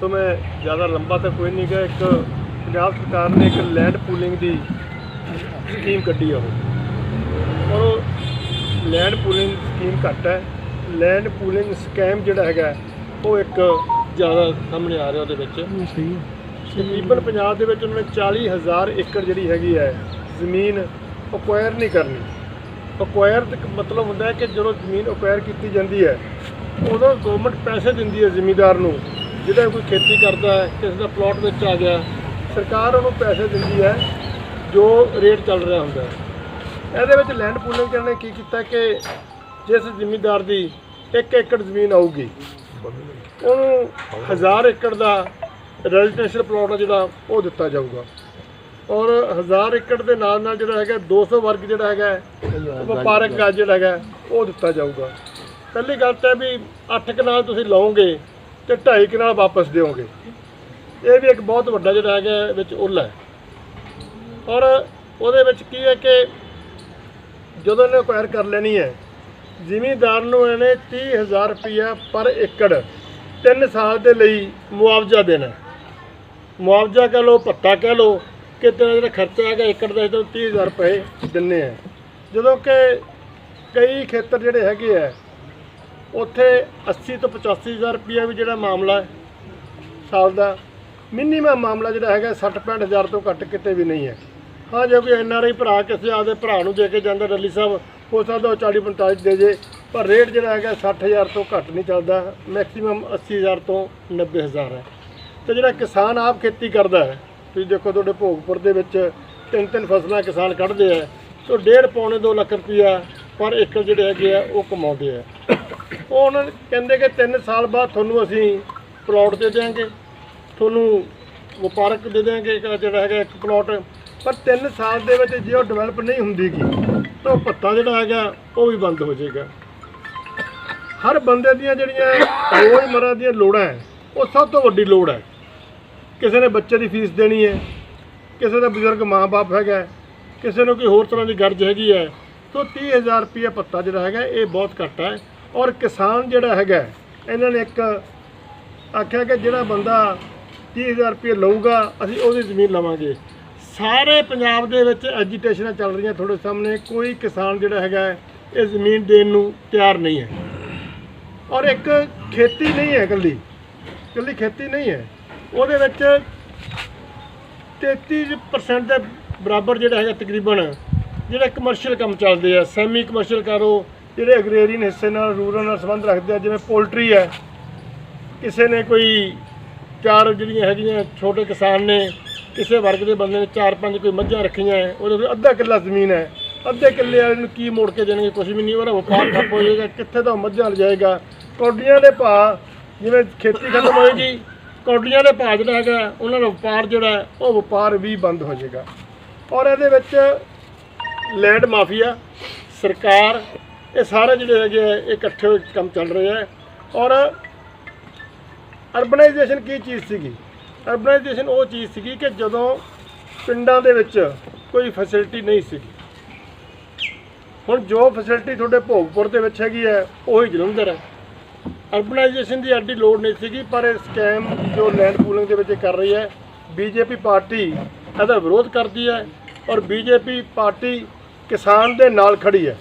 ਸੋ ਮੈਂ ਜ਼ਿਆਦਾ ਲੰਬਾ ਤਾਂ ਕੋਈ ਨਹੀਂ ਗਾ ਇੱਕ ਪੰਜਾਬ ਸਰਕਾਰ ਨੇ ਇੱਕ ਲੈਂਡ ਪੂਲਿੰਗ ਦੀ ਸਕੀਮ ਕੱਢੀ ਆ ਉਹ। ਔਰ ਲੈਂਡ ਪੂਲਿੰਗ ਸਕੀਮ ਘੱਟ ਹੈ। ਲੈਂਡ ਪੂਲਿੰਗ ਸਕੈਮ ਜਿਹੜਾ ਹੈਗਾ ਉਹ ਇੱਕ ਜ਼ਿਆਦਾ ਸਾਹਮਣੇ ਆ ਰਿਹਾ ਉਹਦੇ ਵਿੱਚ। ਤਕਰੀਬਨ ਪੰਜਾਬ ਦੇ ਵਿੱਚ ਉਹਨਾਂ ਨੇ 40000 ਏਕੜ ਜਿਹੜੀ ਹੈਗੀ ਹੈ ਜ਼ਮੀਨ ਅਕਵਾਇਰ ਨਹੀਂ ਕਰਨੀ। ਅਕਵਾਇਰ ਦਾ ਮਤਲਬ ਹੁੰਦਾ ਹੈ ਕਿ ਜਦੋਂ ਜ਼ਮੀਨ ਅਕਵਾਇਰ ਕੀਤੀ ਜਾਂਦੀ ਹੈ, ਉਦੋਂ ਗਵਰਨਮੈਂਟ ਪੈਸੇ ਦਿੰਦੀ ਹੈ ਜ਼ਿਮੀਂਦਾਰ ਨੂੰ ਜਿਹੜਾ ਕੋਈ ਖੇਤੀ ਕਰਦਾ ਹੈ, ਕਿਸੇ ਦਾ ਪਲਾਟ ਵਿੱਚ ਆ ਗਿਆ, ਸਰਕਾਰ ਉਹਨੂੰ ਪੈਸੇ ਦਿੰਦੀ ਹੈ, ਜੋ ਰੇਟ ਚੱਲ ਰਿਹਾ ਹੁੰਦਾ ਇਹਦੇ ਵਿੱਚ ਲੈਂਡ ਪੂਲਿੰਗ ਕਰਨ ਨੇ ਕੀ ਕੀਤਾ ਕਿ ਜਿਸ ਜ਼ਿਮੀਂਦਾਰ ਦੀ 1 ਏਕੜ ਜ਼ਮੀਨ ਆਊਗੀ, ਉਹਨੂੰ 1000 ਏਕੜ ਦਾ ਰੈਜ਼ੀਡੈਂਸ਼ੀਅਲ ਪਲਾਟ ਆ ਜਿਹੜਾ, ਉਹ ਦਿੱਤਾ ਜਾਊਗਾ। ਔਰ 1000 ਏਕੜ ਦੇ ਨਾਲ ਨਾਲ ਜਿਹੜਾ ਹੈਗਾ 200 ਵਰਗ ਜਿਹੜਾ ਹੈਗਾ ਵਪਾਰਕ ਗੱਜ ਜਿਹੜਾ ਹੈਗਾ ਉਹ ਦਿੱਤਾ ਜਾਊਗਾ। ਪਹਿਲੀ ਗੱਲ ਤਾਂ ਵੀ 8 ਕਨਾਲ ਤੁਸੀਂ ਲਓਗੇ ਤੇ 2.5 ਕਨਾਲ ਵਾਪਸ ਦਿਓਗੇ। ਇਹ ਵੀ ਇੱਕ ਬਹੁਤ ਵੱਡਾ ਜਿਹੜਾ ਹੈਗਾ ਵਿੱਚ ਉੱਲ ਹੈ। ਔਰ ਉਹਦੇ ਵਿੱਚ ਕੀ ਹੈ ਕਿ ਜਦੋਂ ਇਹਨੇ ਅਕਵਾਇਰ ਕਰ ਲੈਣੀ ਹੈ ਜ਼ਿਮੀਂਦਾਰ ਨੂੰ ਇਹਨੇ 30000 ਰੁਪਇਆ ਪਰ ਏਕੜ 3 ਸਾਲ ਦੇ ਲਈ ਮੁਆਵਜ਼ਾ ਦੇਣਾ। ਮੁਆਵਜ਼ਾ ਕਹ ਲਓ ਭੱਤਾ ਕਹਿ ਲਓ ਕਿ ਤੇਰਾ ਜਿਹੜਾ ਖਰਚਾ ਹੈਗਾ? ਏਕੜ ਦਾ ਇਹਦੋਂ 30000 ਰੁਪਏ ਦਿੰਨੇ ਆ। ਜਦੋਂ ਕਿ ਕਈ ਖੇਤਰ ਜਿਹੜੇ ਹੈਗੇ ਆ, ਉੱਥੇ 80 ਤੋਂ 85000 ਰੁਪਇਆ ਵੀ ਜਿਹੜਾ ਮਾਮਲਾ ਹੈ, ਸਾਲ ਦਾ। ਮਿਨੀਮਮ ਮਾਮਲਾ ਜਿਹੜਾ ਹੈਗਾ 60 65000 ਤੋਂ ਘੱਟ ਕਿਤੇ ਵੀ ਨਹੀਂ ਹੈ। ਹਾਂ, ਜੇ ਕੋਈ ਐਨਆਰਆਈ ਭਰਾ ਕਿਸੇ ਆਪਦੇ ਭਰਾ ਨੂੰ ਦੇ ਕੇ ਜਾਂਦਾ, ਰੱਲੀ ਸਾਹਿਬ, ਹੋ ਸਕਦਾ ਉਹ 40 45 ਦੇ ਜੇ, ਪਰ ਰੇਟ ਜਿਹੜਾ ਹੈਗਾ 60000 ਤੋਂ ਘੱਟ ਨਹੀਂ ਚੱਲਦਾ। ਮੈਕਸਿਮਮ 80000 ਤੋਂ 90000 ਹੈ। ਤੇ ਜਿਹੜਾ ਕਿਸਾਨ ਆਪ ਖੇਤੀ ਕਰਦਾ ਹੈ ਤੁਸੀਂ ਦੇਖੋ ਤੁਹਾਡੇ ਭੋਗਪੁਰ ਦੇ ਵਿੱਚ ਤਿੰਨ ਤਿੰਨ ਫਸਲਾਂ ਕਿਸਾਨ ਕੱਢਦੇ ਆ ਸੋ ਡੇਢ ਪੌਣੇ 2 ਲੱਖ ਰੁਪਈਆ ਪਰ ਏਕੜ ਜਿਹੜੇ ਹੈਗੇ ਆ, ਉਹ ਕਮਾਉਂਦੇ ਆ। ਉਹ ਉਹਨਾਂ ਨੇ ਕਹਿੰਦੇ ਕਿ 3 ਸਾਲ ਬਾਅਦ ਤੁਹਾਨੂੰ ਅਸੀਂ ਪਲਾਟ ਦੇ ਦਿਆਂਗੇ, ਤੁਹਾਨੂੰ ਵਪਾਰਕ ਦੇ ਦਿਆਂਗੇ ਜਿਹੜਾ ਹੈਗਾ ਇੱਕ ਪਲਾਟ ਪਰ 3 ਸਾਲ ਦੇ ਵਿੱਚ ਜੇ ਉਹ ਡਿਵੈਲਪ ਨਹੀਂ ਹੁੰਦੀਗੀ, ਤਾਂ ਉਹ ਪੱਤਾ ਜਿਹੜਾ ਹੈਗਾ, ਉਹ ਵੀ ਬੰਦ ਹੋ ਜਾਏਗਾ। ਹਰ ਬੰਦੇ ਦੀਆਂ ਜਿਹੜੀਆਂ ਰੋਜ਼ਮਰਾ ਦੀਆਂ ਲੋੜਾਂ ਹੈ, ਉਹ ਸਭ ਤੋਂ ਵੱਡੀ ਲੋੜ ਹੈ। ਕਿਸੇ ਨੇ ਬੱਚੇ ਦੀ ਫੀਸ ਦੇਣੀ ਹੈ, ਕਿਸੇ ਦਾ ਬਜ਼ੁਰਗ ਮਾਂ-ਬਾਪ ਹੈਗਾ ਕਿਸੇ ਨੂੰ ਕੋਈ ਹੋਰ ਤਰ੍ਹਾਂ ਦੀ ਗਰਜ ਹੈਗੀ ਹੈ, ਤਾਂ 30000 ਰੁਪਏ ਪੱਤਾ ਜਿਹੜਾ ਹੈਗਾ ਇਹ ਬਹੁਤ ਘੱਟ ਹੈ। ਔਰ ਕਿਸਾਨ ਜਿਹੜਾ ਹੈਗਾ ਇਹਨਾਂ ਨੇ ਇੱਕ ਆਖਿਆ ਕਿ ਜਿਹੜਾ ਬੰਦਾ 30000 ਰੁਪਏ ਲਊਗਾ, ਅਸੀਂ ਉਹਦੀ ਜ਼ਮੀਨ ਲਵਾਂਗੇ। ਸਾਰੇ ਪੰਜਾਬ ਦੇ ਵਿੱਚ ਐਜੀਟੇਸ਼ਨਾਂ ਚੱਲ ਰਹੀਆਂ ਤੁਹਾਡੇ ਸਾਹਮਣੇ, ਕੋਈ ਕਿਸਾਨ ਜਿਹੜਾ ਹੈਗਾ ਇਹ ਜ਼ਮੀਨ ਦੇਣ ਨੂੰ ਤਿਆਰ ਨਹੀਂ ਹੈ। ਔਰ ਇੱਕ ਖੇਤੀ ਨਹੀਂ ਹੈ ਇਕੱਲੀ ਇਕੱਲੀ ਖੇਤੀ ਨਹੀਂ ਹੈ। ਉਹਦੇ ਵਿੱਚ 33% ਦੇ ਬਰਾਬਰ ਜਿਹੜਾ ਹੈਗਾ ਤਕਰੀਬਨ ਜਿਹੜੇ ਕਮਰਸ਼ੀਅਲ ਕੰਮ ਚੱਲਦੇ ਆ ਸੈਮੀ ਕਮਰਸ਼ੀਅਲ ਕਰੋ ਜਿਹੜੇ ਐਗਰੇਰੀਅਨ ਹਿੱਸੇ ਨਾਲ ਰੂਰਲ ਨਾਲ ਸੰਬੰਧ ਰੱਖਦੇ ਆ, ਜਿਵੇਂ ਪੋਲਟਰੀ ਹੈ। ਕਿਸੇ ਨੇ ਕੋਈ ਚਾਰ ਜਿਹੜੀਆਂ ਹੈਗੀਆਂ ਛੋਟੇ ਕਿਸਾਨ ਨੇ, ਕਿਸੇ ਵਰਗ ਦੇ ਬੰਦੇ ਨੇ ਚਾਰ ਪੰਜ ਕੋਈ ਮੱਝਾਂ ਰੱਖੀਆਂ ਉਹਦੇ ਕੋਲ ਅੱਧਾ ਕਿੱਲਾ ਜ਼ਮੀਨ ਹੈ। ਅੱਧੇ ਕਿੱਲੇ ਵਾਲੇ ਨੂੰ ਕੀ ਮੋੜ ਕੇ ਦੇਣਗੇ ਕੁਝ ਵੀ ਨਹੀਂ, ਉਹਦਾ ਵਪਾਰ ਠੱਪ ਹੋ ਜਾਏਗਾ ਕਿੱਥੇ ਤਾਂ ਮੱਝਾਂ ਲਿਜਾਏਗਾ। ਕੌਡੀਆਂ ਦੇ ਭਾਅ ਜਿਵੇਂ ਖੇਤੀ ਖਤਮ ਹੋਏਗੀ ਕੌਡੀਆਂ ਦੇ ਭਾਅ ਜਿਹੜਾ ਹੈਗਾ ਉਹਨਾਂ ਦਾ ਵਪਾਰ ਜਿਹੜਾ ਉਹ ਵਪਾਰ ਵੀ ਬੰਦ ਹੋ ਜਾਏਗਾ। ਔਰ ਇਹਦੇ ਵਿੱਚ ਲੈਂਡ ਮਾਫੀਆ ਸਰਕਾਰ ਇਹ ਸਾਰੇ ਜਿਹੜੇ ਹੈਗੇ ਆ, ਇਹ ਇਕੱਠੇ ਹੋ ਕੇ ਕੰਮ ਚੱਲ ਰਿਹਾ ਹੈ ਔਰ ਅਰਬਨਾਈਜੇਸ਼ਨ ਕੀ ਚੀਜ਼ ਸੀਗੀ? ਅਰਬਨਾਈਜੇਸ਼ਨ ਉਹ ਚੀਜ਼ ਸੀਗੀ ਕਿ ਜਦੋਂ ਪਿੰਡਾਂ ਦੇ ਵਿੱਚ ਕੋਈ ਫੈਸਿਲਿਟੀ ਨਹੀਂ ਸੀਗੀ। ਹੁਣ ਜੋ ਫੈਸਿਲਿਟੀ ਤੁਹਾਡੇ ਭੋਗਪੁਰ ਦੇ ਵਿੱਚ ਹੈਗੀ ਹੈ ਉਹੀ ਜਲੰਧਰ ਹੈ। ਅਰਬਨਾਈਜੇਸ਼ਨ ਦੀ ਐਡੀ ਲੋੜ ਨਹੀਂ ਸੀਗੀ, ਪਰ ਇਹ ਸਕੈਮ ਜੋ ਲੈਂਡ ਪੂਲਿੰਗ ਦੇ ਵਿੱਚ ਇਹ ਕਰ ਰਹੀ ਹੈ, ਬੀਜੇਪੀ ਪਾਰਟੀ ਇਹਦਾ ਵਿਰੋਧ ਕਰਦੀ ਹੈ ਔਰ ਬੀਜੇਪੀ ਪਾਰਟੀ ਕਿਸਾਨ ਦੇ ਨਾਲ ਖੜੀ ਹੈ।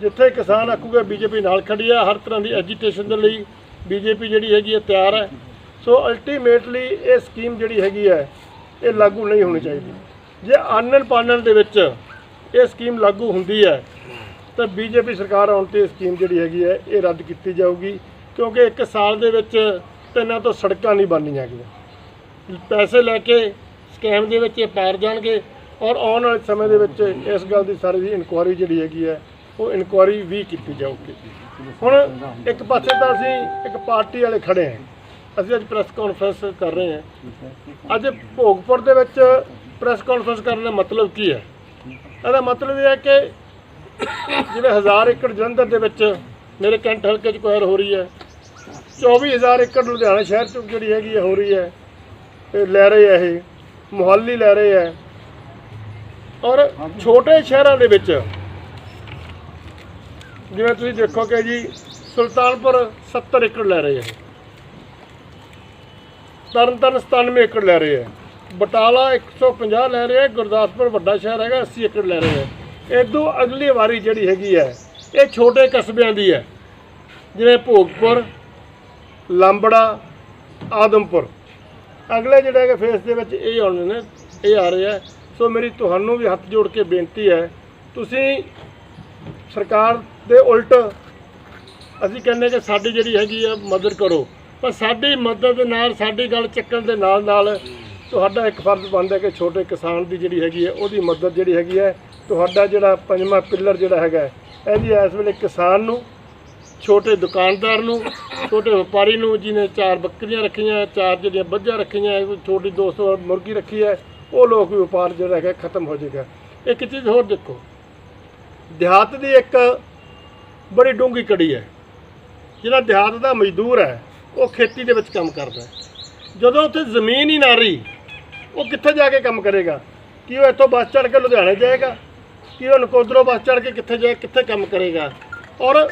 ਜਿੱਥੇ ਕਿਸਾਨ ਆਖੂਗਾ ਬੀਜੇਪੀ ਨਾਲ ਖੜੀ ਹੈ, ਹਰ ਤਰ੍ਹਾਂ ਦੀ ਐਜੀਟੇਸ਼ਨ ਦੇ ਲਈ ਬੀਜੇਪੀ ਜਿਹੜੀ ਹੈਗੀ ਹੈ ਤਿਆਰ ਹੈ। ਸੋ ਅਲਟੀਮੇਟਲੀ ਇਹ ਸਕੀਮ ਜਿਹੜੀ ਹੈਗੀ ਹੈ, ਇਹ ਲਾਗੂ ਨਹੀਂ ਹੋਣੀ ਚਾਹੀਦੀ। ਜੇ ਆਨਣ ਪਾਣਨ ਦੇ ਵਿੱਚ ਇਹ ਸਕੀਮ ਲਾਗੂ ਹੁੰਦੀ ਹੈ, ਤਾਂ ਬੀਜੇਪੀ ਸਰਕਾਰ ਆਉਣ ਤੇ ਇਹ ਸਕੀਮ ਜਿਹੜੀ ਹੈਗੀ ਹੈ, ਇਹ ਰੱਦ ਕੀਤੀ ਜਾਊਗੀ। ਕਿਉਂਕਿ ਇੱਕ ਸਾਲ ਦੇ ਵਿੱਚ ਤਿੰਨਾਂ ਤੋਂ ਸੜਕਾਂ ਨਹੀਂ ਬਣਨੀਆਂ ਹੈਗੀਆਂ। ਪੈਸੇ ਲੈ ਕੇ ਸਕੈਮ ਦੇ ਵਿੱਚ ਇਹ ਪਾਰ ਜਾਣਗੇ ਔਰ ਆਉਣ ਵਾਲੇ ਸਮੇਂ ਦੇ ਵਿੱਚ ਇਸ ਗੱਲ ਦੀ ਸਾਰੀ ਦੀ ਇਨਕੁਆਇਰੀ ਜਿਹੜੀ ਹੈਗੀ ਹੈ, ਉਹ ਇਨਕੁਆਇਰੀ ਵੀ ਕੀਤੀ ਜਾਊਗੀ। ਹੁਣ ਇੱਕ ਪਾਸੇ ਤਾਂ ਅਸੀਂ ਇੱਕ ਪਾਰਟੀ ਵਾਲੇ ਖੜੇ ਹਾਂ। ਅਸੀਂ ਅੱਜ ਪ੍ਰੈਸ ਕਾਨਫਰੰਸ ਕਰ ਰਹੇ ਹਾਂ। ਅੱਜ ਭੋਗਪੁਰ ਦੇ ਵਿੱਚ ਪ੍ਰੈਸ ਕਾਨਫਰੰਸ ਕਰਨ ਦਾ ਮਤਲਬ ਕੀ ਹੈ? ਇਹਦਾ ਮਤਲਬ ਇਹ ਹੈ ਕਿ ਜਿਵੇਂ ਹਜ਼ਾਰ ਏਕੜ ਜਲੰਧਰ ਦੇ ਵਿੱਚ ਮੇਰੇ ਕੈਂਟ ਹਲਕੇ 'ਚ ਕੁਆਰ ਹੋ ਰਹੀ ਹੈ। 24000 ਏਕੜ ਲੁਧਿਆਣਾ ਸ਼ਹਿਰ 'ਚ ਜਿਹੜੀ ਹੈਗੀ ਹੈ ਹੋ ਰਹੀ ਹੈ। ਇਹ ਲੈ ਰਹੇ ਆ ਇਹ ਮੁਹੱਲੀ ਲੈ ਰਹੇ ਆ। ਔਰ ਛੋਟੇ ਸ਼ਹਿਰਾਂ ਦੇ ਵਿੱਚ ਜਿਵੇਂ ਤੁਸੀਂ ਦੇਖੋਗੇ ਜੀ ਸੁਲਤਾਨਪੁਰ 70 ਏਕੜ ਲੈ ਰਹੇ ਹੈ ਤਰਨਤਾਰਨ 97 ਏਕੜ ਲੈ ਰਹੇ ਹੈ ਬਟਾਲਾ 150 ਲੈ ਰਹੇ ਹੈ ਗੁਰਦਾਸਪੁਰ ਵੱਡਾ ਸ਼ਹਿਰ ਹੈਗਾ 80 ਏਕੜ ਲੈ ਰਹੇ ਹੈ ਇਦੋਂ ਅਗਲੀ ਵਾਰੀ ਜਿਹੜੀ ਹੈਗੀ ਹੈ ਇਹ ਛੋਟੇ ਕਸਬਿਆਂ ਦੀ ਹੈ। ਜਿਵੇਂ ਭੋਗਪੁਰ, ਲਾਂਬੜਾ, ਆਦਮਪੁਰ। ਅਗਲੇ ਜਿਹੜੇ ਹੈਗੇ ਫੇਸ ਦੇ ਵਿੱਚ ਇਹ ਆਉਣੇ ਨੇ, ਇਹ ਆ ਰਹੇ ਆ। ਸੋ ਮੇਰੀ ਤੁਹਾਨੂੰ ਵੀ ਹੱਥ ਜੋੜ ਕੇ ਬੇਨਤੀ ਹੈ, ਤੁਸੀਂ ਸਰਕਾਰ ਦੇ ਉਲਟ ਅਸੀਂ ਕਹਿੰਦੇ ਕਿ ਸਾਡੀ ਜਿਹੜੀ ਹੈਗੀ ਆ, ਮਦਦ ਕਰੋ। ਪਰ ਸਾਡੀ ਮਦਦ ਦੇ ਨਾਲ, ਸਾਡੀ ਗੱਲ ਚੱਕਣ ਦੇ ਨਾਲ ਨਾਲ ਤੁਹਾਡਾ ਇੱਕ ਫਰਜ਼ ਬਣਦਾ ਕਿ ਛੋਟੇ ਕਿਸਾਨ ਦੀ ਜਿਹੜੀ ਹੈਗੀ ਹੈ ਉਹਦੀ ਮਦਦ ਜਿਹੜੀ ਹੈਗੀ ਹੈ ਤੁਹਾਡਾ ਜਿਹੜਾ ਪੰਜਵਾਂ ਪਿੱਲਰ ਜਿਹੜਾ ਹੈਗਾ, ਇਹਦੀ ਇਸ ਵੇਲੇ ਕਿਸਾਨ ਨੂੰ ਛੋਟੇ ਦੁਕਾਨਦਾਰ ਨੂੰ, ਛੋਟੇ ਵਪਾਰੀ ਨੂੰ ਜਿਹਨੇ ਚਾਰ ਬੱਕਰੀਆਂ ਰੱਖੀਆਂ, ਚਾਰ ਜਿਹੜੀਆਂ ਬੱਝਾਂ ਰੱਖੀਆਂ ਕੋਈ ਛੋਟੀ 200 ਮੁਰਗੀ ਰੱਖੀ ਹੈ, ਉਹ ਲੋਕ ਵੀ ਵਪਾਰ ਜਿਹੜਾ ਹੈਗਾ ਖਤਮ ਹੋ ਜਾਏਗਾ। ਇੱਕ ਚੀਜ਼ ਹੋਰ ਦੇਖੋ, ਦਿਹਾਤ ਦੀ ਇੱਕ ਬੜੀ ਡੂੰਘੀ ਕੜੀ ਹੈ। ਜਿਹੜਾ ਦਿਹਾਤ ਦਾ ਮਜ਼ਦੂਰ ਹੈ, ਉਹ ਖੇਤੀ ਦੇ ਵਿੱਚ ਕੰਮ ਕਰਦਾ ਜਦੋਂ ਉੱਥੇ ਜ਼ਮੀਨ ਹੀ ਨਾ ਰਹੀ, ਉਹ ਕਿੱਥੇ ਜਾ ਕੇ ਕੰਮ ਕਰੇਗਾ? ਕੀ ਉਹ ਇੱਥੋਂ ਬੱਸ ਚੜ੍ਹ ਕੇ ਲੁਧਿਆਣੇ ਜਾਏਗਾ? ਕੀ ਉਹ ਨਕੋਦਰੋਂ ਬੱਸ ਚੜ੍ਹ ਕੇ ਕਿੱਥੇ ਜਾਏ, ਕਿੱਥੇ ਕੰਮ ਕਰੇਗਾ? ਔਰ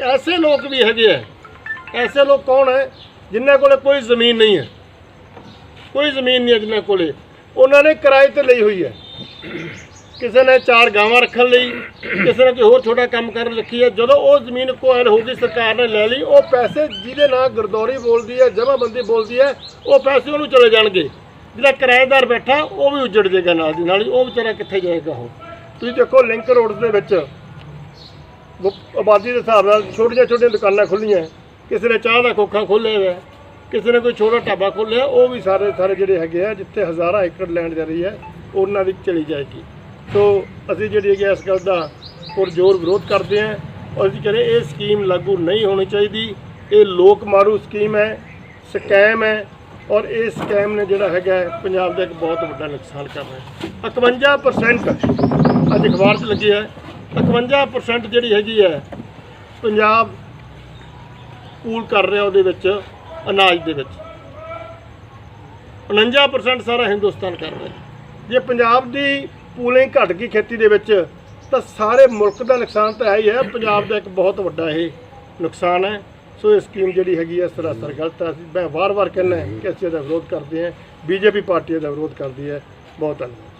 ਐਸੇ ਲੋਕ ਵੀ ਹੈਗੇ ਹੈ ਐਸੇ ਲੋਕ ਕੌਣ ਹੈ ਜਿਨ੍ਹਾਂ ਕੋਲੇ ਕੋਈ ਜ਼ਮੀਨ ਨਹੀਂ ਹੈ ਕੋਈ ਜ਼ਮੀਨ ਨਹੀਂ ਹੈ ਜਿਨ੍ਹਾਂ ਕੋਲੇ। ਉਹਨਾਂ ਨੇ ਕਿਰਾਏ ਤੇ ਲਈ ਹੋਈ ਹੈ ਕਿਸੇ ਨੇ ਚਾਰ ਗਾਵਾਂ ਰੱਖਣ ਲਈ, ਕਿਸੇ ਨੇ ਕੋਈ ਹੋਰ ਛੋਟਾ ਕੰਮ ਕਰਨ ਰੱਖੀ ਹੈ ਜਦੋਂ ਉਹ ਜ਼ਮੀਨ ਕੋਇਲ ਹੋ ਗਈ ਸਰਕਾਰ ਨੇ ਲੈ ਲਈ, ਉਹ ਪੈਸੇ ਜਿਹਦੇ ਨਾਲ ਗਰਦੌਰੀ ਬੋਲਦੀ ਹੈ ਜਮਾਬੰਦੀ ਬੋਲਦੀ ਹੈ ਉਹ ਪੈਸੇ ਉਹਨੂੰ ਚਲੇ ਜਾਣਗੇ। ਜਿਹੜਾ ਕਿਰਾਏਦਾਰ ਬੈਠਾ, ਉਹ ਵੀ ਉੱਜੜ ਜਾਏਗਾ ਨਾਲ ਦੀ ਨਾਲ ਹੀ। ਉਹ ਵਿਚਾਰਾ ਕਿੱਥੇ ਜਾਏਗਾ ਉਹ? ਤੁਸੀਂ ਦੇਖੋ, ਲਿੰਕ ਰੋਡ ਦੇ ਵਿੱਚ ਆਬਾਦੀ ਦੇ ਹਿਸਾਬ ਨਾਲ ਛੋਟੀਆਂ ਛੋਟੀਆਂ ਦੁਕਾਨਾਂ ਖੁੱਲੀਆਂ ਕਿਸੇ ਨੇ ਚਾਹ ਦਾ ਖੋਖਾ ਖੋਲ੍ਹਿਆ ਹੋਇਆ ਕਿਸੇ ਨੇ ਕੋਈ ਛੋਟਾ ਢਾਬਾ ਖੋਲ੍ਹਿਆ, ਉਹ ਵੀ ਸਾਰੇ ਸਾਰੇ ਜਿਹੜੇ ਹੈਗੇ ਆ, ਜਿੱਥੇ ਹਜ਼ਾਰਾਂ ਏਕੜ ਲੈਂਡ ਜਾ ਰਹੀ ਹੈ, ਉਹਨਾਂ ਦੀ ਚਲੀ ਜਾਏਗੀ। ਸੋ ਅਸੀਂ ਜਿਹੜੀ ਹੈਗੀ ਇਸ ਗੱਲ ਦਾ ਪੁਰਜ਼ੋਰ ਵਿਰੋਧ ਕਰਦੇ ਹਾਂ ਔਰ ਅਸੀਂ ਕਹਿੰਦੇ ਇਹ ਸਕੀਮ ਲਾਗੂ ਨਹੀਂ ਹੋਣੀ ਚਾਹੀਦੀ। ਇਹ ਲੋਕ ਮਾਰੂ ਸਕੀਮ ਹੈ, ਸਕੈਮ ਹੈ ਔਰ ਇਹ ਸਕੈਮ ਨੇ ਜਿਹੜਾ ਹੈਗਾ ਪੰਜਾਬ ਦਾ ਇੱਕ ਬਹੁਤ ਵੱਡਾ ਨੁਕਸਾਨ ਕਰ ਰਿਹਾ ਹੈ। 51% ਅੱਜ ਅਖਬਾਰ 'ਚ ਲੱਗੇ ਹੈ 51% ਜਿਹੜੀ ਹੈਗੀ ਹੈ, ਪੰਜਾਬ ਪੂਲ ਕਰ ਰਿਹਾ ਉਹਦੇ ਵਿੱਚ, ਅਨਾਜ ਦੇ ਵਿੱਚ। 49% ਸਾਰਾ ਹਿੰਦੁਸਤਾਨ ਕਰ ਰਿਹਾ। ਜੇ ਪੰਜਾਬ ਦੀ ਪੂਲਿੰਗ ਘਟ ਗਈ ਖੇਤੀ ਦੇ ਵਿੱਚ, ਤਾਂ ਸਾਰੇ ਮੁਲਕ ਦਾ ਨੁਕਸਾਨ ਤਾਂ ਹੈ ਹੀ ਹੈ। ਪੰਜਾਬ ਦਾ ਇੱਕ ਬਹੁਤ ਵੱਡਾ ਇਹ ਨੁਕਸਾਨ ਹੈ। ਸੋ ਇਹ ਸਕੀਮ ਜਿਹੜੀ ਹੈਗੀ ਹੈ, ਸਰਾਸਰ ਗਲਤ ਹੈ। ਅਸੀਂ ਮੈਂ ਵਾਰ-ਵਾਰ ਕਹਿੰਦਾ ਕਿ ਅਸੀਂ ਇਹਦਾ ਵਿਰੋਧ ਕਰਦੇ ਹਾਂ। ਬੀਜੇਪੀ ਪਾਰਟੀ ਇਹਦਾ ਵਿਰੋਧ ਕਰਦੀ ਹੈ। ਬਹੁਤ ਧੰਨਵਾਦ।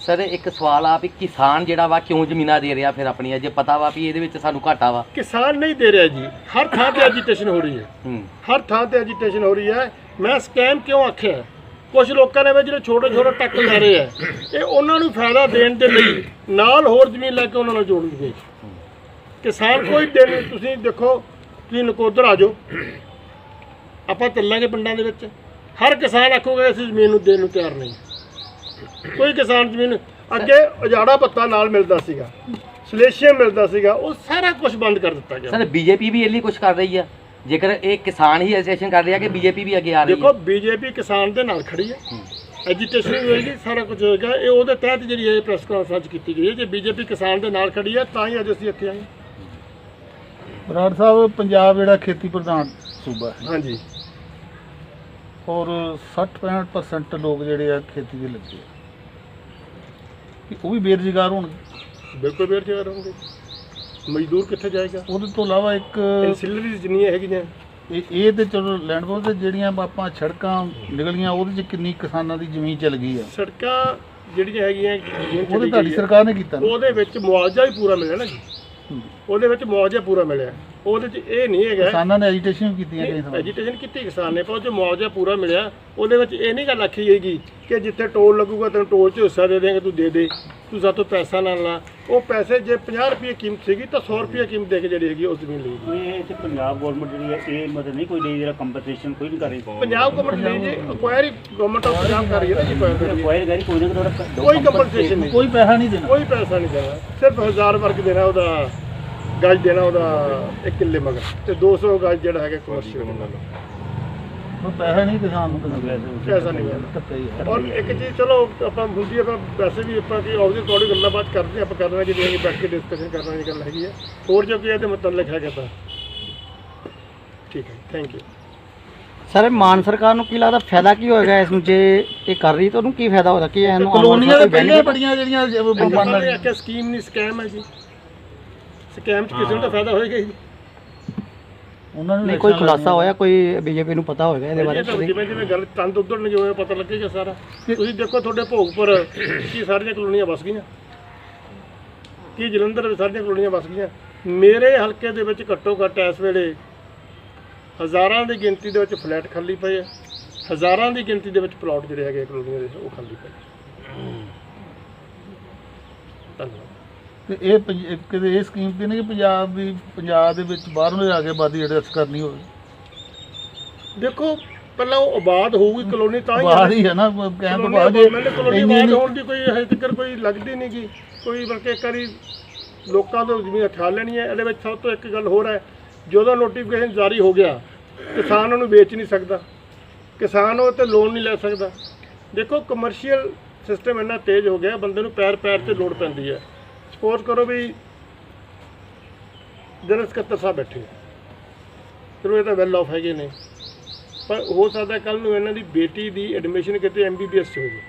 ਸਰ ਇੱਕ ਸਵਾਲ ਆ ਵੀ ਕਿਸਾਨ ਜਿਹੜਾ ਵਾ ਕਿਉਂ ਜ਼ਮੀਨਾਂ ਦੇ ਰਿਹਾ ਫਿਰ ਆਪਣੀਆਂ? ਜੇ ਪਤਾ ਵਾ ਵੀ ਇਹਦੇ ਵਿੱਚ ਸਾਨੂੰ ਘਾਟਾ ਵਾ। ਕਿਸਾਨ ਨਹੀਂ ਦੇ ਰਿਹਾ ਜੀ। ਹਰ ਥਾਂ ਤੇ ਐਜੀਟੇਸ਼ਨ ਹੋ ਰਹੀ ਹੈ। ਹੂੰ। ਹਰ ਥਾਂ ਤੇ ਐਜੀਟੇਸ਼ਨ ਹੋ ਰਹੀ ਹੈ। ਮੈਂ ਸਕੈਮ ਕਿਉਂ ਆਖਿਆ? ਕੁਝ ਲੋਕਾਂ ਨੇ ਵੀ ਜਿਹੜੇ ਛੋਟੇ ਛੋਟੇ ਟੱਕ ਲੈ ਰਹੇ ਆ ਇਹ ਉਹਨਾਂ ਨੂੰ ਫਾਇਦਾ ਦੇਣ ਦੇ ਲਈ ਨਾਲ ਹੋਰ ਜ਼ਮੀਨ ਲੈ ਕੇ ਉਹਨਾਂ ਨਾਲ ਜੋੜਨਗੇ ਕਿਸਾਨ ਕੋਈ ਦਿਨ ਨਹੀਂ, ਤੁਸੀਂ ਦੇਖੋ ਤੁਸੀਂ ਨਕੋਦਰ ਆ ਜਾਓ। ਆਪਾਂ ਚੱਲਾਂਗੇ ਪਿੰਡਾਂ ਦੇ ਵਿੱਚ। ਹਰ ਕਿਸਾਨ ਆਖੂਗਾ ਅਸੀਂ ਜ਼ਮੀਨ ਨੂੰ ਦੇਣ ਨੂੰ ਤਿਆਰ ਨਹੀਂ। ਕੋਈ ਕਿਸਾਨ ਜ਼ਮੀਨ ਅੱਗੇ ਉਜਾੜਾ ਪੱਤਾ ਨਾਲ ਮਿਲਦਾ ਸੀਗਾ ਸਲੇਸ਼ੀਅਮ ਮਿਲਦਾ ਸੀਗਾ ਉਹ ਸਾਰਾ ਕੁਝ ਬੰਦ ਕਰ ਦਿੱਤਾ ਗਿਆ। ਸਰ ਬੀਜੇਪੀ ਵੀ ਲਈ ਕੁਝ ਕਰ ਰਹੀ ਆ। ਜੇਕਰ ਇਹ ਕਿਸਾਨ ਹੀ ਐਸੋਸੀਏਸ਼ਨ ਕਰ ਰਿਹਾ ਕਿ ਬੀਜੇਪੀ ਵੀ ਅੱਗੇ ਆ ਰਹੀ ਦੇਖੋ ਹੈ ਬੀਜੇਪੀ ਕਿਸਾਨ ਦੇ ਨਾਲ ਖੜੀ ਹੈ। ਐਜੀਟੇਸ਼ਨ ਵੀ ਹੋਏਗੀ ਸਾਰਾ ਕੁਝ ਹੋਏਗਾ। ਇਹ ਉਹਦੇ ਤਹਿਤ ਜਿਹੜੀ ਇਹ ਪ੍ਰੈਸ ਕਾਨਫਰੰਸ ਅੱਜ ਕੀਤੀ ਗਈ ਹੈ ਜੇ ਬੀਜੇਪੀ ਕਿਸਾਨ ਦੇ ਨਾਲ ਖੜੀ ਹੈ ਤਾਂ ਹੀ ਅੱਜ ਅਸੀਂ ਇੱਥੇ ਆਏ ਹਾਂ। ਬਰਾੜ ਸਾਹਿਬ ਪੰਜਾਬ ਜਿਹੜਾ ਖੇਤੀ ਪ੍ਰਧਾਨ ਸੂਬਾ ਹੈ। ਹਾਂਜੀ। ਔਰ 60-65% ਲੋਕ ਜਿਹੜੇ ਆ ਖੇਤੀ ਦੇ ਲੱਗੇ ਆ। ਕਿ ਉਹ ਵੀ ਬੇਰੁਜ਼ਗਾਰ ਹੋਣਗੇ। ਬਿਲਕੁਲ ਬੇਰੁਜ਼ਗਾਰ ਹੋਣਗੇ। ਮਜ਼ਦੂਰ ਕਿੱਥੇ ਜਾਏਗਾ? ਉਹਦੇ ਤੋਂ ਇਲਾਵਾ ਇੱਕ ਇਨਸਿਲਰੀਜ਼ ਜਿੰਨੀਆਂ ਹੈਗੀਆਂ। ਇਹ ਇਹ ਤੇ ਚਲੋ ਲੈਂਡ ਬੋਲ ਤੇ ਜਿਹੜੀਆਂ ਆਪਾਂ ਸੜਕਾਂ ਨਿਕਲੀਆਂ ਉਹਦੇ ਚ ਕਿੰਨੀ ਕਿਸਾਨਾਂ ਦੀ ਜ਼ਮੀਨ ਚਲ ਗਈ ਆ। ਸੜਕਾਂ ਜਿਹੜੀਆਂ ਹੈਗੀਆਂ ਚਲੀ ਤੁਹਾਡੀ ਸਰਕਾਰ ਨੇ ਕੀਤਾ ਨਾ। ਉਹਦੇ ਵਿੱਚ ਮੁਆਵਜ਼ਾ ਵੀ ਪੂਰਾ ਮਿਲਿਆ ਨਾ ਜੀ। ਹੂੰ। ਉਹਦੇ ਵਿੱਚ ਮੁਆਵਜ਼ਾ ਪੂਰਾ ਮਿਲਿਆ। ਉਹਦੇ 'ਚ ਇਹ ਨਹੀਂ ਹੈਗਾ। ਕਿਸਾਨਾਂ ਨੇ ਐਜੀਟੇਸ਼ਨ ਵੀ ਕੀਤੀਆਂ ਕਈ ਸਮਾਂ ਐਜੀਟੇਸ਼ਨ ਕੀਤੀ ਕਿਸਾਨ ਨੇ ਪਰ ਉਹ 'ਚ ਮੁਆਵਜ਼ਾ ਪੂਰਾ ਮਿਲਿਆ। ਉਹਦੇ ਵਿੱਚ ਇਹ ਨਹੀਂ ਗੱਲ ਆਖੀ ਗਈ ਕਿ ਜਿੱਥੇ ਟੋਲ ਲੱਗੂਗਾ ਤੈਨੂੰ ਟੋਲ 'ਚ ਹਿੱਸਾ ਦੇ ਦੇਂਗੇ ਤੂੰ ਦੇ ਦੇ। ਤੂੰ ਸਾਤੋਂ ਪੈਸਾ ਨਾ ਲਾ। ਉਹ ਪੈਸੇ ਜੇ 50 ਰੁਪਏ ਕੀਮਤ ਸੀਗੀ ਤਾਂ 100 ਰੁਪਏ ਕੀਮਤ ਦੇ ਕੇ ਜਿਹੜੀ ਹੈਗੀ ਉਹ ਜ਼ਮੀਨ ਲਈ। ਗਈ। ਇਹ ਤੇ ਪੰਜਾਬ ਗਵਰਨਮੈਂਟ ਜਿਹੜੀ ਹੈ ਇਹ ਮਦਦ ਨਹੀਂ ਕੋਈ ਦੇ ਜਿਹੜਾ ਕੰਪਨਸੇਸ਼ਨ ਕੋਈ ਨਹੀਂ ਕਰ ਰਹੀ। ਪੰਜਾਬ ਗਵਰਨਮੈਂਟ ਲਈ ਜੀ ਅਕਵਾਇਰੀ ਗਵਰਨਮੈਂਟ ਆਫ ਪੰਜਾਬ ਕਰ ਰਹੀ ਹੈ ਨਾ ਜੀ ਹੈ। ਕੋਈ ਗਾਰੀ ਕੋਈ ਨਾ ਕੋਈ ਕੋਈ ਕੰਪਨਸੇਸ਼ਨ ਨਹੀਂ। ਕੋਈ ਪੈਸਾ ਨਹੀਂ ਦੇਣਾ। ਕੋਈ ਪੈਸਾ ਨਹੀਂ ਦੇਣਾ। ਸਿਰਫ 1000 ਵਰਗ ਦੇਣਾ ਉਹਦਾ। ਗਜ ਦੇਣਾ ਉਹਦਾ ਇੱਕ ਕਿੱਲੇ ਮਗਰ ਤੇ 200 ਗਜ ਜਿਹੜਾ ਹੈਗਾ ਕਮਰਸ਼ੀਅਲ ਕੋਈ ਪੈਸਾ ਨਹੀਂ ਕਿਸਾਨ ਨੂੰ ਦੇਣਾ ਪੈਸਾ ਨਹੀਂ ਦੇਣਾ ਧੱਕਾ ਹੀ ਹੈ। ਔਰ ਇੱਕ ਚੀਜ਼ ਚਲੋ ਆਪਾਂ ਹੁੰਦੀ ਆਪਾਂ ਵੈਸੇ ਵੀ ਆਪਾਂ ਕੀ ਆਫ ਦੀ ਰਿਕਾਰਡਿੰਗ ਗੱਲਾਂ ਬਾਤ ਕਰਦੇ ਆਪਾਂ ਕਰਨਾ ਜਿਹੜੀ ਹੈਗੀ ਬੈਠ ਕੇ ਡਿਸਕਸ਼ਨ ਕਰਨਾ ਦੀ ਗੱਲ ਹੈਗੀ ਹੈ। ਹੋਰ ਜੋ ਕੋਈ ਇਹਦੇ ਮੁਤਲਕ ਹੈਗਾ ਤਾਂ। ਠੀਕ ਹੈ ਥੈਂਕ ਯੂ ਸਰ ਮਾਨ ਸਰਕਾਰ ਨੂੰ ਕੀ ਲੱਗਦਾ ਫਾਇਦਾ ਕੀ ਹੋਏਗਾ ਇਸ ਨੂੰ? ਜੇ ਇਹ ਕਰ ਰਹੀ ਤਾਂ ਉਹਨੂੰ ਕੀ ਫਾਇਦਾ ਹੋਦਾ ਕੀ ਇਹਨੂੰ ਕਲੋਨੀਆਂ ਦੇ ਪਹਿਲਾਂ ਬੜੀਆਂ ਜਿਹੜੀਆਂ ਬਣਨ ਵਾਲੀਆਂ ਆਖਿਆ ਸਕੀਮ ਨਹੀਂ ਸਕੈਮ ਹੈ ਜੀ। ਸਕੈਮ 'ਚ ਕਿਸੇ ਨੂੰ ਤਾਂ ਫਾਇਦਾ ਹੋਏਗਾ ਹੀ ਜੀ ਉਹਨਾਂ ਨੂੰ ਨਹੀਂ ਕੋਈ ਖੁਲਾਸਾ ਹੋਇਆ ਕੋਈ ਬੀਜੇਪੀ ਨੂੰ ਪਤਾ ਹੋਏਗਾ ਇਹਦੇ ਬਾਰੇ ਇਹ ਤਾਂ ਜਿਵੇਂ ਜਿਵੇਂ ਗੱਲ ਤੰਦ ਉਧੜਨਗੇ ਹੋਏ ਪਤਾ ਲੱਗੇਗਾ ਸਾਰਾ। ਤੁਸੀਂ ਦੇਖੋ ਤੁਹਾਡੇ ਭੋਗਪੁਰ ਕੀ ਸਾਰੀਆਂ ਕਲੋਨੀਆਂ ਵਸ ਗਈਆਂ। ਕੀ ਜਲੰਧਰ ਵਿੱਚ ਸਾਰੀਆਂ ਕਲੋਨੀਆਂ ਵਸ ਗਈਆਂ। ਮੇਰੇ ਹਲਕੇ ਦੇ ਵਿੱਚ ਘੱਟੋ ਘੱਟ ਇਸ ਵੇਲੇ ਹਜ਼ਾਰਾਂ ਦੀ ਗਿਣਤੀ ਦੇ ਵਿੱਚ ਫਲੈਟ ਖਾਲੀ ਪਏ ਆ। ਹਜ਼ਾਰਾਂ ਦੀ ਗਿਣਤੀ ਦੇ ਵਿੱਚ ਪਲਾਟ ਜਿਹੜੇ ਹੈਗੇ ਕਲੋਨੀਆਂ ਦੇ ਉਹ ਖਾਲੀ ਪਏ ਧੰਨਵਾਦ। ਤੇ ਇਹ ਪੰਜ- ਇਹ ਕਿਤੇ ਇਹ ਸਕੀਮ ਤੇ ਨਹੀਂ ਕਿ ਪੰਜਾਬ ਦੀ ਪੰਜਾਬ ਦੇ ਵਿੱਚ ਬਾਹਰੋਂ ਦੇ ਆ ਕੇ ਆਬਾਦੀ ਐਡਰੈਸ ਕਰਨੀ ਹੋਵੇ? ਦੇਖੋ ਪਹਿਲਾਂ ਉਹ ਆਬਾਦ ਹੋਊਗੀ ਕਲੋਨੀ ਤਾਂ ਹੀ ਆ ਬਾਹਰ ਹੀ ਹੈ ਨਾ ਕਹਿਣ ਤੋਂ ਬਾਅਦ ਕਲੋਨੀ ਮੈਨੂੰ ਕਲੋਨੀ ਇੰਨੀ- ਆਬਾਦ ਹੋਣ ਦੀ ਕੋਈ ਹਜੇ ਤੱਕ ਕੋਈ ਲੱਗਦੀ ਨਹੀਂ ਗੀ। ਕੋਈ ਬਲਕਿ ਇੱਕ ਵਾਰੀ ਲੋਕਾਂ ਤੋਂ ਜ਼ਮੀਨ ਠਾ ਲੈਣੀ ਹੈ ਇਹਦੇ ਵਿੱਚ ਸਭ ਤੋਂ ਇੱਕ ਗੱਲ ਹੋਰ ਹੈ ਜਦੋਂ ਨੋਟੀਫਿਕੇਸ਼ਨ ਜਾਰੀ ਹੋ ਗਿਆ ਕਿਸਾਨ ਉਹਨੂੰ ਵੇਚ ਨਹੀਂ ਸਕਦਾ। ਕਿਸਾਨ ਉਹ ਤੇ ਲੋਨ ਨਹੀਂ ਲੈ ਸਕਦਾ। ਦੇਖੋ ਕਮਰਸ਼ੀਅਲ ਸਿਸਟਮ ਇੰਨਾ ਤੇਜ਼ ਹੋ ਗਿਆ ਬੰਦੇ ਨੂੰ ਪੈਰ ਪੈਰ ਤੇ ਲੋੜ ਪੈਂਦੀ ਹੈ। ਸਪੋਜ਼ ਕਰੋ ਵੀ ਜਨਰਲ ਸਕੱਤਰ ਸਾਹਿਬ ਬੈਠੇ ਆ। ਚਲੋ ਇਹ ਤਾਂ ਵੈਲ ਆਫ ਹੈਗੇ ਨੇ। ਪਰ ਹੋ ਸਕਦਾ ਕੱਲ ਨੂੰ ਇਹਨਾਂ ਦੀ ਬੇਟੀ ਦੀ ਐਡਮਿਸ਼ਨ ਕਿਤੇ ਐਮਬੀਬੀਐਸ ਚ ਹੋ ਜੇ।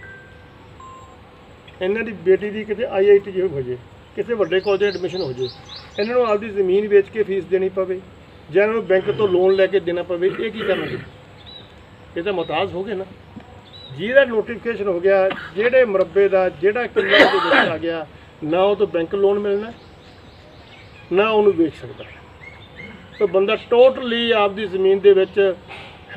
ਇਹਨਾਂ ਦੀ ਬੇਟੀ ਦੀ ਕਿਤੇ ਆਈਆਈਟੀ ਚ ਹੋ ਜੇ। ਕਿਸੇ ਵੱਡੇ ਕਾਲਜ ਐਡਮਿਸ਼ਨ ਹੋ ਜੇ। ਇਹਨਾਂ ਨੂੰ ਆਪਦੀ ਜ਼ਮੀਨ ਵੇਚ ਕੇ ਫੀਸ ਦੇਣੀ ਪਵੇ। ਜਾਂ ਇਹਨਾਂ ਨੂੰ ਬੈਂਕ ਤੋਂ ਲੋਨ ਲੈ ਕੇ ਦੇਣਾ ਪਵੇ। ਇਹ ਕੀ ਕਰਨਗੇ? ਇਹ ਤਾਂ ਮੁਹਤਾਜ ਹੋ ਗਏ ਨਾ। ਜਿਹਦਾ ਨੋਟੀਫਿਕੇਸ਼ਨ ਹੋ ਗਿਆ, ਜਿਹੜੇ ਮੁਰੱਬੇ ਦਾ, ਜਿਹੜਾ ਕਿੱਲਾ ਦੇ ਵਿੱਚ ਆ ਗਿਆ ਨਾ ਉਹ ਤੋਂ ਬੈਂਕ ਲੋਨ ਮਿਲਣਾ ਨਾ ਉਹਨੂੰ ਵੇਚ ਸਕਦਾ ਤਾਂ ਬੰਦਾ ਟੋਟਲੀ ਆਪਦੀ ਜ਼ਮੀਨ ਦੇ ਵਿੱਚ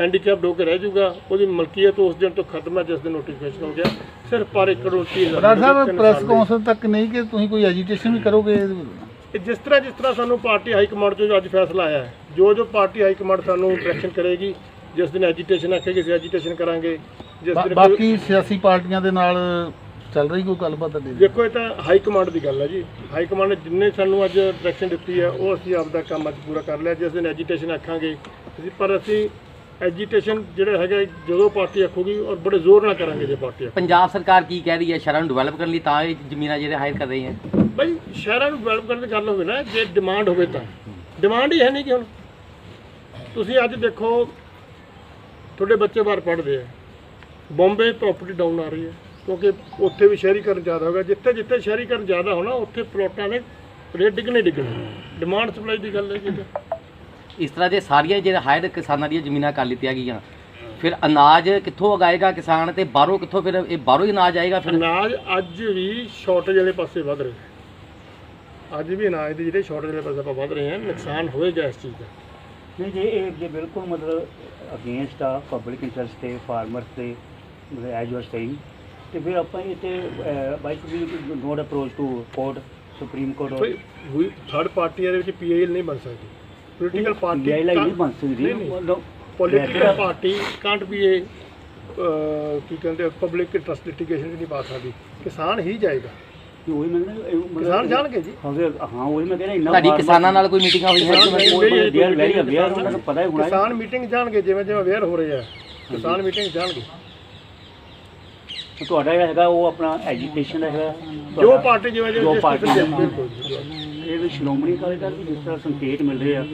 ਹੈਂਡੀਕੈਪਡ ਹੋ ਕੇ ਰਹਿ ਜਾਊਗਾ ਉਹਦੀ ਮਲਕੀਅਤ ਉਸ ਦਿਨ ਤੋਂ ਖਤਮ ਹੈ ਜਿਸ ਦਿਨ ਨੋਟੀਫਿਕੇਸ਼ਨ ਹੋ ਗਿਆ ਸਿਰਫ ਪਰ ਏਕੜ ਉਹ ਚੀਜ਼ ਡਾਕਟਰ ਸਾਹਿਬ ਪ੍ਰੈਸ ਕਾਉਂਸਲ ਤੱਕ ਨਹੀਂ ਕਿ ਤੁਸੀਂ ਕੋਈ ਐਜੀਟੇਸ਼ਨ ਵੀ ਕਰੋਗੇ? ਇਹ ਜਿਸ ਤਰ੍ਹਾਂ ਜਿਸ ਤਰ੍ਹਾਂ ਸਾਨੂੰ ਪਾਰਟੀ ਹਾਈ ਕਮਾਂਡ ਤੋਂ ਅੱਜ ਫੈਸਲਾ ਆਇਆ ਹੈ ਜੋ ਜੋ ਪਾਰਟੀ ਹਾਈ ਕਮਾਂਡ ਸਾਨੂੰ ਡਾਇਰੈਕਸ਼ਨ ਕਰੇਗੀ ਜਿਸ ਦਿਨ ਐਜੀਟੇਸ਼ਨ ਆਖੇਗੀ ਅਸੀਂ ਐਜੀਟੇਸ਼ਨ ਕਰਾਂਗੇ ਜਿਸ ਦਿਨ ਬਾਕੀ ਸਿਆਸੀ ਪਾਰਟੀਆਂ ਦੇ ਨਾਲ ਚੱਲ ਰਹੀ ਕੋਈ ਗੱਲਬਾਤ ਤੁਹਾਡੀ? ਦੇਖੋ ਇਹ ਤਾਂ ਹਾਈ ਕਮਾਂਡ ਦੀ ਗੱਲ ਹੈ ਜੀ। ਹਾਈ ਕਮਾਂਡ ਨੇ ਜਿੰਨੇ ਸਾਨੂੰ ਅੱਜ ਡਾਇਰੈਕਸ਼ਨ ਦਿੱਤੀ ਹੈ ਉਹ ਅਸੀਂ ਆਪਦਾ ਕੰਮ ਅੱਜ ਪੂਰਾ ਕਰ ਲਿਆ। ਜਿਸ ਦਿਨ ਐਜੀਟੇਸ਼ਨ ਆਖਾਂਗੇ ਅਸੀਂ ਪਰ ਅਸੀਂ ਐਜੀਟੇਸ਼ਨ ਜਿਹੜਾ ਹੈਗਾ ਜਦੋਂ ਪਾਰਟੀ ਆਖੂਗੀ ਔਰ ਬੜੇ ਜ਼ੋਰ ਨਾਲ ਕਰਾਂਗੇ ਜੇ ਪਾਰਟੀ ਪੰਜਾਬ ਸਰਕਾਰ ਕੀ ਕਹਿ ਰਹੀ ਹੈ? ਸ਼ਹਿਰਾਂ ਨੂੰ ਡਿਵੈਲਪ ਕਰਨ ਲਈ ਤਾਂ ਇਹ ਜ਼ਮੀਨਾਂ ਜਿਹੜੇ ਹਾਇਰ ਕਰ ਰਹੀ ਹੈ ਬਈ ਸ਼ਹਿਰਾਂ ਨੂੰ ਡਿਵੈਲਪ ਕਰਨ ਦੀ ਗੱਲ ਹੋਵੇ ਨਾ ਜੇ ਡਿਮਾਂਡ ਹੋਵੇ ਤਾਂ। ਡਿਮਾਂਡ ਹੀ ਹੈ ਨਹੀਂ ਕਿ ਹੁਣ। ਤੁਸੀਂ ਅੱਜ ਦੇਖੋ ਤੁਹਾਡੇ ਬੱਚੇ ਬਾਹਰ ਪੜ੍ਹਦੇ ਆ। ਬੰਬੇ ਪ੍ਰਾਪਰਟੀ ਡਾਊਨ ਆ ਰਹੀ ਹੈ। ਕਿਉਂਕਿ ਉੱਥੇ ਵੀ ਸ਼ਹਿਰੀਕਰਨ ਜ਼ਿਆਦਾ ਹੋ ਗਿਆ। ਜਿੱਥੇ ਜਿੱਥੇ ਸ਼ਹਿਰੀਕਰਨ ਜ਼ਿਆਦਾ ਹੋਣਾ ਉੱਥੇ ਪਲੋਟਾਂ ਦੇ ਰੇਟ ਡਿੱਗਣੇ ਡਿੱਗਣੇ। ਡਿਮਾਂਡ ਸਪਲਾਈ ਦੀ ਗੱਲ ਹੈ ਜੀ ਇਸ ਤਰ੍ਹਾਂ ਦੇ ਸਾਰੀਆਂ ਜਿਹੜੇ ਹਾਇਰ ਕਿਸਾਨਾਂ ਦੀਆਂ ਜ਼ਮੀਨਾਂ ਕਰ ਲਿੱਤੀਆਂ ਗਈਆਂ। ਫਿਰ ਅਨਾਜ ਕਿੱਥੋਂ ਉਗਾਏਗਾ ਕਿਸਾਨ ਤੇ ਬਾਹਰੋਂ ਕਿੱਥੋਂ ਫਿਰ ਇਹ ਬਾਹਰੋਂ ਹੀ ਅਨਾਜ ਆਏਗਾ ਫਿਰ? ਅਨਾਜ ਅੱਜ ਵੀ ਸ਼ਾਰਟੇਜ ਵਾਲੇ ਪਾਸੇ ਵੱਧ ਰਿਹਾ। ਅੱਜ ਵੀ ਅਨਾਜ ਦੇ ਜਿਹੜੇ ਸ਼ਾਰਟੇਜ ਵਾਲੇ ਪਾਸੇ ਆਪਾਂ ਵੱਧ ਰਹੇ ਹਾਂ ਨੁਕਸਾਨ ਹੋਏਗਾ ਇਸ ਚੀਜ਼ ਦਾ। ਨਹੀਂ ਜੇ ਇਹ ਜੇ ਬਿਲਕੁਲ ਮਤਲਬ ਅਗੇਂਸਟ ਆ ਪਬਲਿਕ ਇੰਟਰਸਟ ਤੇ ਫਾਰਮਰ ਤੇ ਮਤਲਬ ਐਜ ਯੂ ਆਰ ਸੇਇੰਗ ਤੇ ਫਿਰ ਆਪਾਂ ਤੇ ਬਾਈ ਵੀ not approach to court supreme court ਕੋਈ ਥਰਡ ਪਾਰਟੀ ਇਹਦੇ ਵਿੱਚ ਪੀਆਈਐਲ ਨਹੀਂ ਬਣ ਸਕਦੀ। ਪੋਲੀਟੀਕਲ ਪਾਰਟੀ ਪੀਆਈਐਲ ਨਹੀਂ ਬਣ ਸਕਦੀ। Political party can't be a ਕੀ ਕਹਿੰਦੇ ਪਬਲਿਕ ਇੰਟਰਸਟ ਲਿਟੀਗੇਸ਼ਨ ਨਹੀਂ ਪਾ ਸਕਦੀ। ਕਿਸਾਨ ਹੀ ਜਾਏਗਾ। ਕਿ ਉਹੀ ਮੈਂ ਕਹਿੰਦਾ, ਇਹ ਮਤਲਬ- ਕਿਸਾਨ ਜਾਣਗੇ ਜੀ। ਹਾਂ ਫਿਰ- ਹਾਂ ਉਹੀ ਮੈਂ ਕਹਿੰਦਾ ਇੰਨਾ ਤੁਹਾਡੀ farmer- ਕਿਸਾਨਾਂ ਨਾਲ ਕੋਈ ਮੀਟਿੰਗਾਂ ਹੋਈਆਂ ਕਿਸਾਨ ਇਸ ਨਹੀਂ, ਬਾਰੇ? ਨਹੀਂ, they are very aware, ਉਹਨਾਂ ਨੂੰ ਪਤਾ ਹੀ ਹੋਣਾ ਹੈ। ਕਿਸਾਨ ਮੀਟਿੰਗ ਜਾਣਗੇ ਜਿਵੇਂ ਜਿਵੇਂ ਅਵੇਅਰ ਹੋ ਰਹੇ ਆ ਕਿਸਾਨ ਮੀਟਿੰਗ ਜਾਣਗੇ। ਤੁਹਾਡਾ ਜਿਹੜਾ ਹੈਗਾ ਉਹ ਆਪਣਾ ਐਜੀਟੇਸ਼ਨ ਹੈਗਾ ਜੋ ਤੁਹਾਡਾ- ਪਾਰਟੀ ਜਿਵੇਂ ਜੋ ਪਾਰਟੀ। ਇਹ ਵੀ ਸ਼੍ਰੋਮਣੀ ਅਕਾਲੀ ਦਲ ਵੀ ਜਿਸ ਤਰ੍ਹਾਂ ਸੰਕੇਤ ਮਿਲ ਰਹੇ ਆ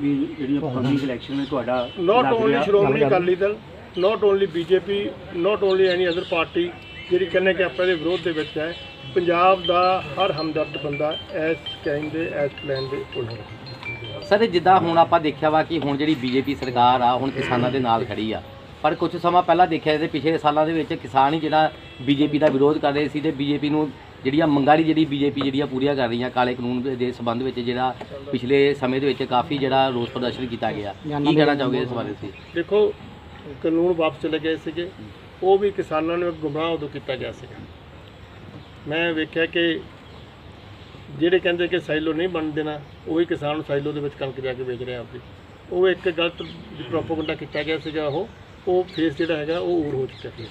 ਵੀ ਜਿਹੜੀਆਂ ਫੰਡਿੰਗ ਇਲੈਕਸ਼ਨ ਵਿੱਚ ਤੁਹਾਡਾ ਨਾਟ ਲੱਗ ਓਨਲੀ ਰਿਹਾ- Shiromani. Akali Dal not only BJP not only any other party ਜਿਹੜੀ ਕਹਿੰਦੇ ਕਿ ਆਪਾਂ ਦੇ ਵਿਰੋਧ ਦੇ ਵਿੱਚ ਹੈ ਪੰਜਾਬ ਦਾ ਹਰ ਹਮਦਰਦ ਬੰਦਾ ਇਸ ਸਕੈਮ ਦੇ ਇਸ ਪਲਾਨ ਦੇ ਉਲਟ ਸਰ ਜਿੱਦਾਂ ਹੁਣ ਆਪਾਂ ਦੇਖਿਆ ਵਾ ਕਿ ਹੁਣ ਜਿਹੜੀ ਬੀਜੇਪੀ ਸਰਕਾਰ ਆ ਹੁਣ ਕਿਸਾਨਾਂ ਦੇ ਨਾਲ ਖੜੀ ਆ ਪਰ ਕੁਝ ਸਮਾਂ ਪਹਿਲਾਂ ਦੇਖਿਆ ਤੇ ਪਿਛਲੇ ਸਾਲਾਂ ਦੇ ਵਿੱਚ ਕਿਸਾਨ ਹੀ ਜਿਹੜਾ ਬੀਜੇਪੀ ਦਾ ਵਿਰੋਧ ਕਰ ਰਹੇ ਸੀ ਤੇ ਬੀਜੇਪੀ ਨੂੰ ਜਿਹੜੀਆਂ ਮੰਗਾਂ ਦੀ ਜਿਹੜੀ ਬੀਜੇਪੀ ਜਿਹੜੀਆਂ ਪੂਰੀਆਂ ਕਰ ਰਹੀਆਂ ਕਾਲੇ ਕਾਨੂੰਨ ਦੇ- ਸੰਬੰਧ ਵਿੱਚ ਜਿਹੜਾ ਪਿਛਲੇ ਸਮੇਂ ਦੇ ਵਿੱਚ ਕਾਫੀ ਜਿਹੜਾ ਰੋਸ ਪ੍ਰਦਰਸ਼ਨ ਕੀਤਾ ਗਿਆ। ਕੀ ਕਹਿਣਾ ਚਾਹੋਗੇ ਇਸ ਬਾਰੇ ਤੁਸੀਂ? ਦੇਖੋ ਕਾਨੂੰਨ ਵਾਪਸ ਚਲੇ ਗਏ ਸੀਗੇ। ਉਹ ਵੀ ਕਿਸਾਨਾਂ ਨੂੰ ਗੁੰਮਰਾਹ ਉਦੋਂ ਕੀਤਾ ਗਿਆ ਸੀਗਾ। ਮੈਂ ਵੇਖਿਆ ਕਿ ਜਿਹੜੇ ਕਹਿੰਦੇ ਕਿ ਸਾਈਲੋ ਨਹੀਂ ਬਣ ਦੇਣਾ ਉਹੀ ਕਿਸਾਨ ਨੂੰ ਸਾਈਲੋ ਦੇ ਵਿੱਚ ਕਣਕ ਜਾ ਕੇ ਵੇਚ ਰਿਹਾ ਆਪਦੀ। ਉਹ ਇੱਕ ਗਲਤ ਪ੍ਰੋਪੋਗੰਡਾ ਕੀਤਾ ਗਿਆ ਸੀਗਾ ਉਹ। ਉਹ ਫੇਸ ਜਿਹੜਾ ਹੈਗਾ ਉਹ ਓਵਰ ਹੋ ਚੁੱਕਿਆ ਸੀ।